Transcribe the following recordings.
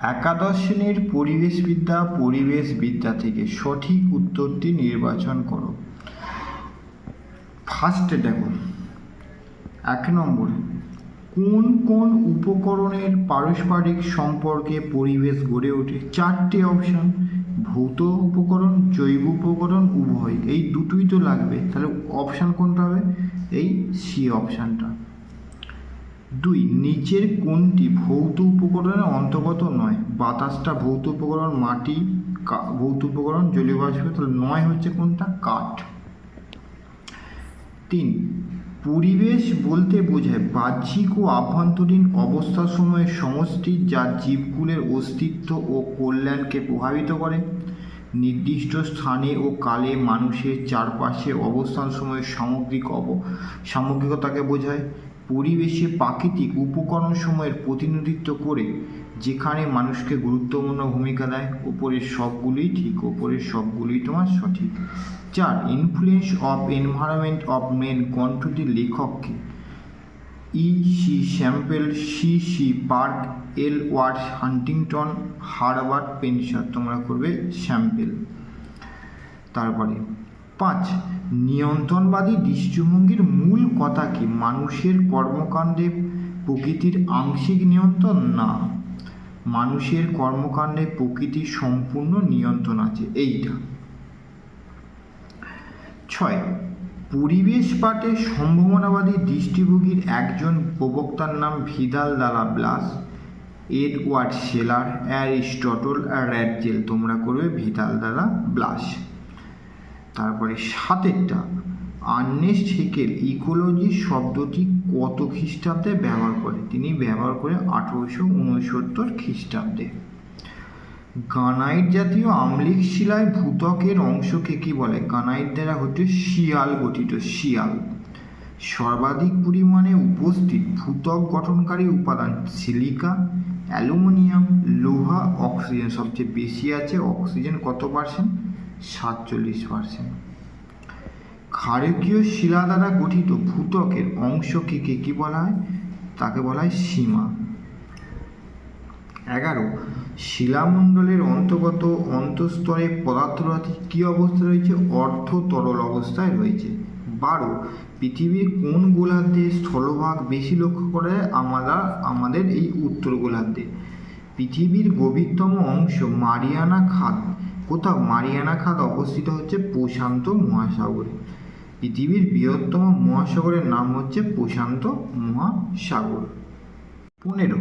একাদশ শ্রেণির পরিবেশবিদ্যা পরিবেশবিদ্যা থেকে সঠিক উত্তরটি নির্বাচন করো। ফার্স্টে দেখো, এক নম্বরে, কোন কোন উপকরণের পারস্পরিক সম্পর্কে পরিবেশ গড়ে ওঠে? চারটে অপশন ভৌত উপকরণ, জৈব উপকরণ, উভয়। এই দুটোই তো লাগবে। তাহলে অপশান কোনটা হবে? এই সি অপশানটা দুই, নিচের কোনটি ভৌত উপকরণের অন্তর্গত নয়? বাতাসটা ভৌত উপকরণ, মাটি ভৌত উপকরণ, জলীয় বাষ্প, তাহলে নয় হচ্ছে কোনটা? কাঠ। তিন, পরিবেশ বলতে বোঝায় বাহ্যিক ও আভ্যন্তরীণ অবস্থার সময়ের সমষ্টি যা জীবকুলের অস্তিত্ব ও কল্যাণকে প্রভাবিত করে। নির্দিষ্ট স্থানে ও কালে মানুষের চারপাশে অবস্থান সময়ের সামগ্রিক অব, সামগ্রিকতাকে বোঝায়। পরিবেশে প্রাকৃতিক উপকরণ সময়ের প্রতিনিধিত্ব করে, যেখানে মানুষকে গুরুত্বপূর্ণ ভূমিকা দেয় উপরের সবগুলোই ঠিক উপরের সবগুলোই তোমার সঠিক। চার influence of environment of men গ্রন্থটির লেখককে। E C Semple C C Park, L Ward Huntington Herbert Spencer তোমরা করবে স্যাম্পেল তারপরে পাঁচ, নিয়ন্ত্রণবাদী দৃষ্টিভঙ্গির মূল কথা কি? মানুষের কর্মকাণ্ডে প্রকৃতির আংশিক নিয়ন্ত্রণ? না। মানুষের কর্মকাণ্ডে প্রকৃতির সম্পূর্ণ নিয়ন্ত্রণ আছে। এইটা। ছয়, পরিবেশ পাঠে সম্ভাবনাবাদী দৃষ্টিভঙ্গির একজন প্রবক্তার নাম Vidal de la Blache, Edward seller, Aristotle Ratzel. তোমরা করবে ভিদাল দালা ব্লাস। তারপরে সাতেরটা। আর্নেস্ট হেকেল ইকোলজি শব্দটি কত খ্রিস্টাব্দে ব্যবহার করে? তিনি ব্যবহার করে আঠেরোশো উনসত্তর খ্রিস্টাব্দে। গানাইট জাতীয় আম্লিক শিলায় ভূত্বকের অংশকে কি বলে? গানাইট দ্বারা হচ্ছে শিয়াল গঠিত শিয়াল। সর্বাধিক পরিমাণে উপস্থিত ভূত্বক গঠনকারী উপাদান সিলিকা, অ্যালুমিনিয়াম, লোহা, অক্সিজেন। সবচেয়ে বেশি আছে অক্সিজেন কত পার্সেন্ট সাতচল্লিশ পার্সেন্ট ক্ষারকীয় শিলা দ্বারা গঠিত ভূত্বকের অংশকে কে কি বলা হয়? তাকে বলা হয় সীমা। এগারো, শিলামণ্ডলের অন্তর্গত অন্তঃস্তরে পদার্থরাশি কী অবস্থায় রয়েছে? অর্ধ তরল অবস্থায় রয়েছে। বারো, পৃথিবীর কোন গোলার্ধে স্থলভাগ বেশি লক্ষ্য করে আমরা আমাদের এই উত্তর গোলার্ধে। পৃথিবীর গভীরতম অংশ মারিয়ানা খাদ কোথাও মারিয়ানা খাদ অবস্থিত হচ্ছে প্রশান্ত মহাসাগরে। পৃথিবীর বৃহত্তম মহাসাগরের নাম হচ্ছে প্রশান্ত মহাসাগর। পনেরো,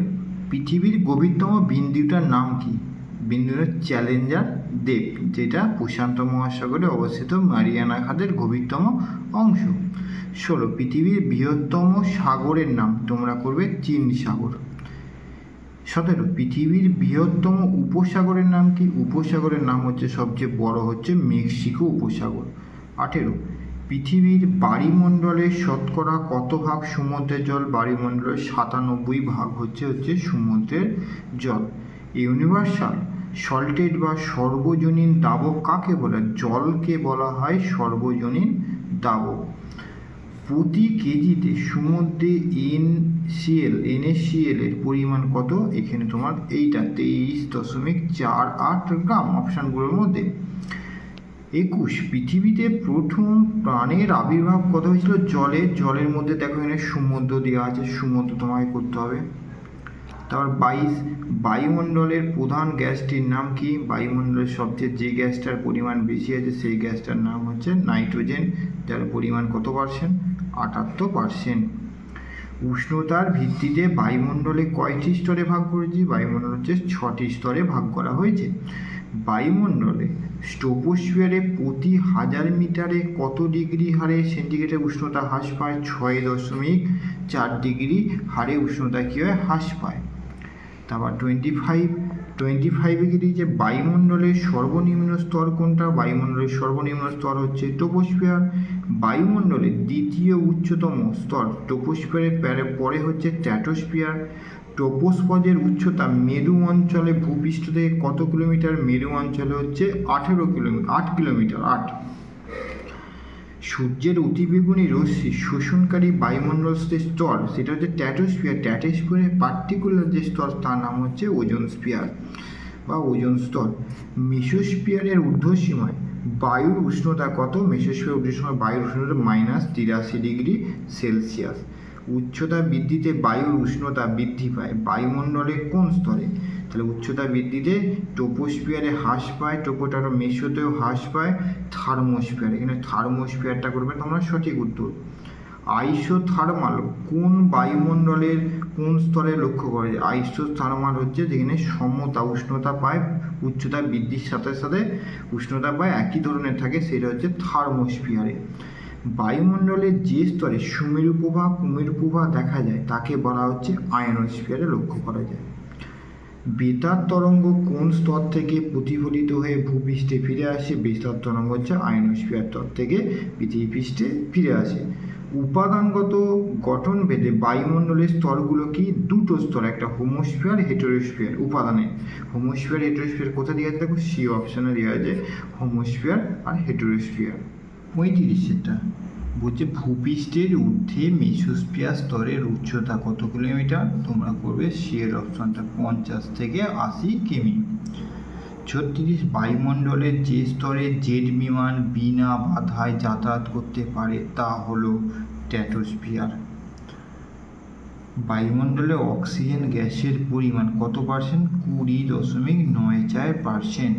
পৃথিবীর গভীরতম বিন্দুটার নাম কি? বিন্দুটা চ্যালেঞ্জার দ্বীপ যেটা প্রশান্ত মহাসাগরে অবস্থিত মারিয়ানা খাদের গভীরতম অংশ। ষোলো, পৃথিবীর বৃহত্তম সাগরের নাম, তোমরা করবে চীন সাগর। সতেরো, পৃথিবীর বৃহত্তম উপসাগরের নাম কি? উপসাগরের নাম হচ্ছে সবচেয়ে বড় হচ্ছে মেক্সিকো উপসাগর। আঠেরো, পৃথিবীর বায়ুমণ্ডলের শতকরা কত ভাগ সমুদ্রের জল? বায়ুমণ্ডলের সাতানব্বই ভাগ হচ্ছে হচ্ছে সমুদ্রের জল। ইউনিভার্সাল, সল্টেড বা সর্বজনীন দাবক কাকে বলে? জলকে বলা হয় সর্বজনীন দাবক। প্রতি কেজিতে সমুদ্রে এনসিএল এনএসিএল এর পরিমাণ কত? এখানে তোমার এইটা, তেইশ দশমিক চার আট গ্রাম অপশানগুলোর মধ্যে। একুশ, পৃথিবীতে প্রথম প্রাণের আবির্ভাব কত হয়েছিল? জলে, জলের মধ্যে দেখো এখানে সমুদ্র দেওয়া আছে সমুদ্র তোমাকে করতে হবে। তারপর বাইশ, বায়ুমণ্ডলের প্রধান গ্যাসটির নাম কি? বায়ুমণ্ডলের সবচেয়ে যে গ্যাসটার পরিমাণ বেশি আছে, সেই গ্যাসটার নাম হচ্ছে নাইট্রোজেন, যার পরিমাণ কত পার্সেন্ট আটাত্তর পার্সেন্ট উষ্ণতার ভিত্তিতে বায়ুমণ্ডলে কয়টি স্তরে ভাগ করেছি? বায়ুমণ্ডল হচ্ছে ছটি স্তরে ভাগ করা হয়েছে। বায়ুমণ্ডলে স্টোপোস্ফিয়ারে প্রতি হাজার মিটারে কত ডিগ্রি হারে সেন্টিগ্রেডের উষ্ণতা হ্রাস পায়? ছয় দশমিক চার ডিগ্রি হারে উষ্ণতা কী হয়? হ্রাস পায়। তারপর টোয়েন্টি ফাইভ টোয়েন্টি ফাইভে কি দিয়েছে বায়ুমণ্ডলের সর্বনিম্ন স্তর কোনটা? বায়ুমণ্ডলের সর্বনিম্ন স্তর হচ্ছে টোপোস্ফিয়ার বায়ুমণ্ডলের দ্বিতীয় উচ্চতম স্তর টোপোস্ফিয়ারের পরে হচ্ছে ট্র্যাটোস্ফিয়ার টোপোস্পজের উচ্চতা মেরু অঞ্চলে ভূপৃষ্ঠ থেকে কত কিলোমিটার? মেরু অঞ্চলে হচ্ছে আঠেরো কিলোমিটার আট কিলোমিটার, আট। সূর্যের অতিবেগুনি রশ্মি, শোষণকারী বায়ুমণ্ডল যে স্তর, সেটা হচ্ছে ট্যাটোস্ফিয়ার। ট্যাটোস্ফিয়ারের পার্টিকুলার যে স্তর, তার নাম হচ্ছে ওজন স্পিয়ার বা ওজন স্তর। মেসোস্পিয়ারের ঊর্ধ্বসীমায় বায়ুর উষ্ণতা কত? মেসোস্পিয়ার ঊর্ধ্বসীমায় বায়ুর উষ্ণতা মাইনাস তিরাশি ডিগ্রি সেলসিয়াস উচ্চতা বৃদ্ধিতে বায়ুর উষ্ণতা বৃদ্ধি পায়। বায়ুমণ্ডলের কোন স্তরে? তাহলে উচ্চতা বৃদ্ধিতে টোপোস্পিয়ারে হ্রাস পায় টোপোটারো মেসোতেও হ্রাস পায় থার্মোস্পিয়ার এখানে থার্মোস্পিয়ারটা করবে তোমরা সঠিক উত্তর। আইসো আইসোথার্মাল কোন বায়ুমণ্ডলের কোন স্তরে লক্ষ্য করা যায়? আইসো আইসোথার্মাল হচ্ছে যেখানে সমতা উষ্ণতা পায়, উচ্চতা বৃদ্ধির সাথে সাথে উষ্ণতা পায়, একই ধরনের থাকে, সেটা হচ্ছে থার্মোস্ফিয়ারে। বায়ুমণ্ডলের যে স্তরে সুমেরু প্রবাহ, কুমেরু দেখা যায়, তাকে বলা হচ্ছে আয়নোস্ফিয়ারে লক্ষ্য করা যায়। বেতার তরঙ্গ কোন স্তর থেকে প্রতিফলিত হয়ে ভূপৃষ্ঠে ফিরে আসে? বেতার তরঙ্গ হচ্ছে আয়নোস্ফিয়ার স্তর থেকে পৃথিবী পৃষ্ঠে ফিরে আসে। উপাদানগত গঠন ভেদে বায়ুমণ্ডলের স্তরগুলো কি? দুটো স্তর, একটা হোমোস্ফিয়ার, হেটেরোস্ফিয়ার উপাদানের হোমোস্ফিয়ার, হেটেরোস্ফিয়ার কোথা দিয়ে আছে দেখো, সি অপশানে দেওয়া আছে, হোমোস্ফিয়ার আর হেটেরোস্ফিয়ার। পঁয়ত্রিশেরটা বলছে, ভূপৃষ্ঠের ঊর্ধ্বে মেসোস্ফিয়ার স্তরের উচ্চতা কত কিলোমিটার? তোমরা করবে শেয়ার অপশনটা পঞ্চাশ থেকে আশি কিমি। ছত্রিশ বায়ুমণ্ডলের যে স্তরে জেট বিমান বিনা বাধায় যাতায়াত করতে পারে তা হলো ট্যাটোস্ফিয়ার বায়ুমণ্ডলে অক্সিজেন গ্যাসের পরিমাণ কত পার্সেন্ট? কুড়ি দশমিক নয় চার পার্সেন্ট।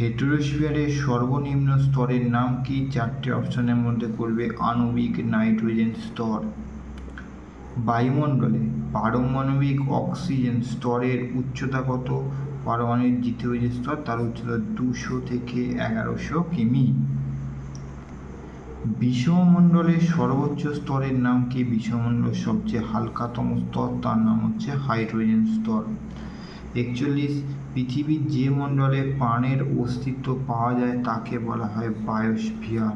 হেটেরোস্ফিয়ারের সর্বনিম্ন স্তরের নাম কি? চারটে অপশনের মধ্যে করবে আণবিক নাইট্রোজেন স্তর। বায়ুমণ্ডলে পারমাণবিক অক্সিজেন স্তরের উচ্চতা কত? পারমাণবিক দ্বিতীয় যে স্তর, তার উচ্চতা দুশো থেকে এগারোশো কিমি। বিষমণ্ডলের সর্বোচ্চ স্তরের নাম কি? বিষমণ্ডলের সবচেয়ে হালকাতম স্তর, তার নাম হচ্ছে হাইড্রোজেন স্তর। একচল্লিশ, পৃথিবীর যে মণ্ডলে প্রাণের অস্তিত্ব পাওয়া যায় তাকে বলা হয় বায়োস্ফিয়ার।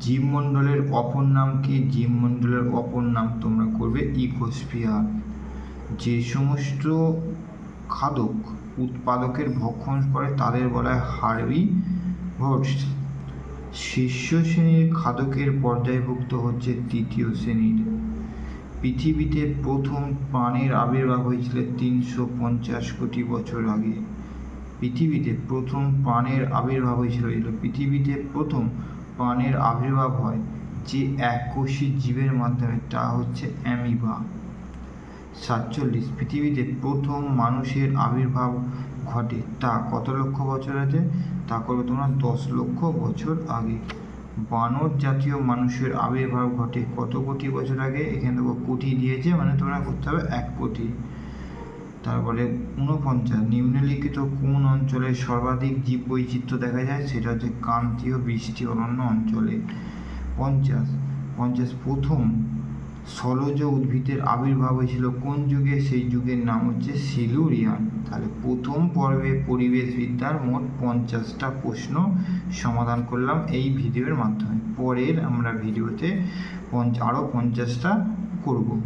জীবমণ্ডলের অপর নাম কি? জীবমণ্ডলের অপর নাম তোমরা করবে ইকোস্ফিয়ার। যে সমস্ত খাদক উৎপাদকের ভক্ষণ করে তাদের বলা হয় হার্বি ভোটস শীর্ষ শ্রেণির খাদকের পর্যায়ভুক্ত হচ্ছে তৃতীয় শ্রেণির। পৃথিবীতে প্রথম প্রাণের আবির্ভাব হয়েছিল তিনশো পঞ্চাশ কোটি বছর আগে। পৃথিবীতে প্রথম প্রাণের আবির্ভাব হয়েছিল পৃথিবীতে প্রথম প্রাণের আবির্ভাব হয় যে এককোষী জীবের মাধ্যমে, তা হচ্ছে অ্যামিবা। সাতচল্লিশ, পৃথিবীতে প্রথম মানুষের আবির্ভাব ঘটে, তা কত লক্ষ বছর আছে তা করবে তোমরা দশ লক্ষ বছর আগে। বানর জাতীয় মানুষের আবির্ভাব ঘটে। কত কোটি বছর আগে এখানে দেখো কোটি দিয়েছে মানে তোমরা করতে হবে এক কোটি। তারপরে ঊনপঞ্চাশ, নিম্নলিখিত কোন অঞ্চলে সর্বাধিক জীব বৈচিত্র্য দেখা যায়? সেটা হচ্ছে ক্রান্তীয় বৃষ্টি অরণ্য অঞ্চলে। পঞ্চাশ পঞ্চাশ প্রথম স্থলজ উদ্ভিদের আবির্ভাব হয়েছিল কোন যুগে? সেই যুগের নাম হচ্ছে সিলুরিয়ান। তাহলে প্রথম পর্বে পরিবেশবিদ্যার মোট পঞ্চাশটা প্রশ্ন সমাধান করলাম এই ভিডিওর মাধ্যমে। পরের আমরা ভিডিওতে পঞ্চ আরও পঞ্চাশটা করব।